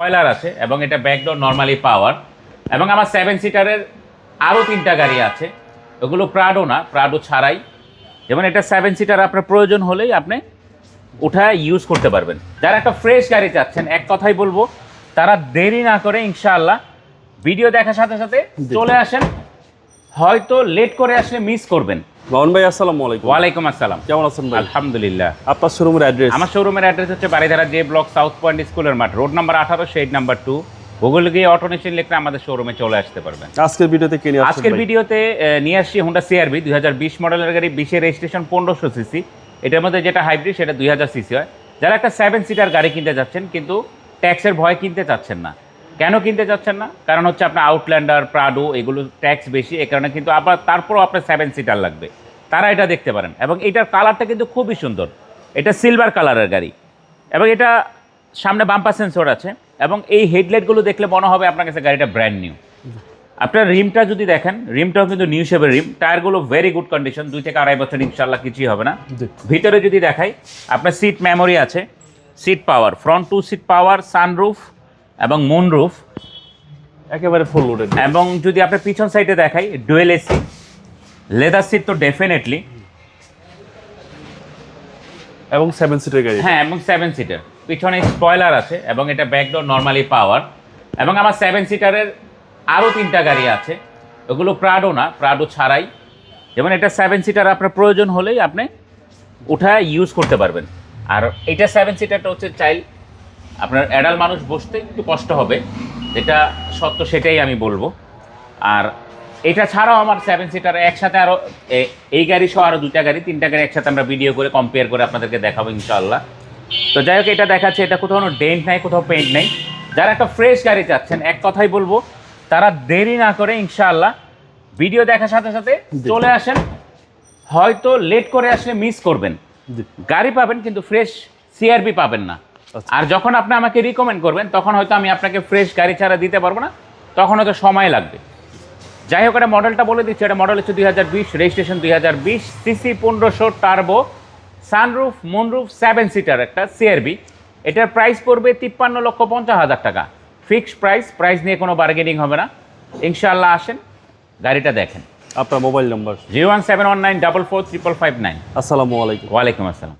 Spoiler আছে এবং এটা ব্যাকডোর নর্মালি পাওয়ার এবং আমার সেভেন সিটারের আরও তিনটা গাড়ি আছে। ওগুলো প্রাডো না প্রাডো ছাড়াই। যেমন এটা সেভেন সিটার আপনার প্রয়োজন হলেই আপনি উঠায় ইউজ করতে পারবেন। যারা একটা ফ্রেশ গাড়ি চাচ্ছেন এক কথাই বলব তারা দেরি না করে ইনশাআল্লাহ ভিডিও দেখার সাথে সাথে চলে আসেন। হয়তো লেট করে আসলে মিস করবেন। মামুন ভাই আসসালামু আলাইকুম। ওয়ালাইকুম আসসালাম। কেমন আছেন ভাই? আলহামদুলিল্লাহ। আপনার শোরুমের অ্যাড্রেস আমার শোরুমের অ্যাড্রেস হচ্ছে Baridhara J block south point স্কুলের মাঠ। রোড নাম্বার আঠারো শেড নাম্বার টু গুগল গিয়ে অটো মেশিন লিখলে আমাদের শোরুমে চলে আসতে পারবেন। আজকের ভিডিওতে কে নিয়ে আজকের ভিডিওতে আহ, নিয়ে আসছি হোন্ডা সিআরবি দুই হাজার বিশ মডেলের গাড়ি বিশের রেজিস্ট্রেশন পনেরোশো সিসি এটার মধ্যে যেটা হাইব্রিড সেটা দুই হাজার সিসি হয়। যারা একটা সেভেন সিটার গাড়ি কিনতে যাচ্ছেন কিন্তু ট্যাক্সের ভয় কিনতে চাচ্ছেন না। কেন কিনতে চাচ্ছেন না? কারণ হচ্ছে আপনার আউটল্যান্ডার প্রাডো এগুলো ট্যাক্স বেশি এ কারণে কিন্তু আবার তারপরও আপনার সেভেন সিটার লাগবে। তারা এটা দেখতে পারেন। এবং এটার কালারটা কিন্তু খুবই সুন্দর। এটা সিলভার কালারের গাড়ি। এবং এটা সামনে বাম্পার সেন্সর আছে। এবং এই হেডলাইটগুলো দেখলে মনে হবে আপনার কাছে গাড়িটা ব্র্যান্ড নিউ আপনার রিমটা যদি দেখেন রিমটাও কিন্তু নিউ শেপের রিম। টায়ারগুলো ভেরি গুড কন্ডিশন দুই থেকে আড়াই বছর ইনশাল্লাহ কিছুই হবে না। ভিতরে যদি দেখাই আপনার সিট মেমোরি আছে। Seat power front two seat power sunroof এবং মুনরুফ একেবারে ফুল লোডেড এবং যদি আপনার পিছন সাইডে দেখাই ডুয়েল এসি লেদার সিট তো ডেফিনেটলি এবং সেভেন সিটের গাড়ি। হ্যাঁ এবং সেভেন সিটার পিছনে স্পয়লার আছে এবং এটা ব্যাকডোর নর্মালি পাওয়ার এবং আমার সেভেন সিটারের আরও তিনটা গাড়ি আছে। ওগুলো প্রাডো না প্রাডো ছাড়াই। যেমন এটা সেভেন সিটার আপনার প্রয়োজন হলেই আপনি উঠায় ইউজ করতে পারবেন। আর এটা সেভেন সিটারটা হচ্ছে চাইল্ড আপনার অ্যাডাল মানুষ বসতে একটু কষ্ট হবে। যেটা সত্য সেটাই আমি বলব। আর এটা ছাড়াও আমার সেভেন সিটার একসাথে আরও এই গাড়ি সহ আরও দুটা গাড়ি তিনটা গাড়ি একসাথে আমরা ভিডিও করে কম্পেয়ার করে আপনাদেরকে দেখাবো ইনশাল্লাহ তো যাই হোক এটা দেখাচ্ছে এটা কোথাও কোনো ডেন্ট নাই কোথাও পেন্ট নেই। যারা একটা ফ্রেশ গাড়ি চাচ্ছেন এক কথাই বলব তারা দেরি না করে ইনশাআল্লাহ ভিডিও দেখার সাথে সাথে চলে আসেন। হয়তো লেট করে আসলে মিস করবেন। গাড়ি পাবেন কিন্তু ফ্রেশ সিআরবি পাবেন না। আর যখন আপনি আমাকে রিকমেন্ড করবেন তখন হয়তো আমি আপনাকে ফ্রেশ গাড়ি ছাড়া দিতে পারব না তখন হয়তো সময় লাগবে। যাই হোক এটা মডেলটা বলে দিচ্ছি এটা মডেল হচ্ছে দুই হাজার বিশ রেজিস্ট্রেশন দুই হাজার বিশ সিসি পনেরোশো turbo sunroof moonroof seven seater একটা সিআরবি এটার প্রাইস পড়বে তিপ্পান্ন লক্ষ পঞ্চাশ হাজার টাকা। ফিক্সড প্রাইস প্রাইস নিয়ে কোনো বার্গেনিং হবে না। ইনশাআল্লাহ আসেন গাড়িটা দেখেন। আপনার mobile number zero one seven one nine double four triple five nine. আসসালামু আলাইকুম। ওয়ালাইকুম আসসালাম।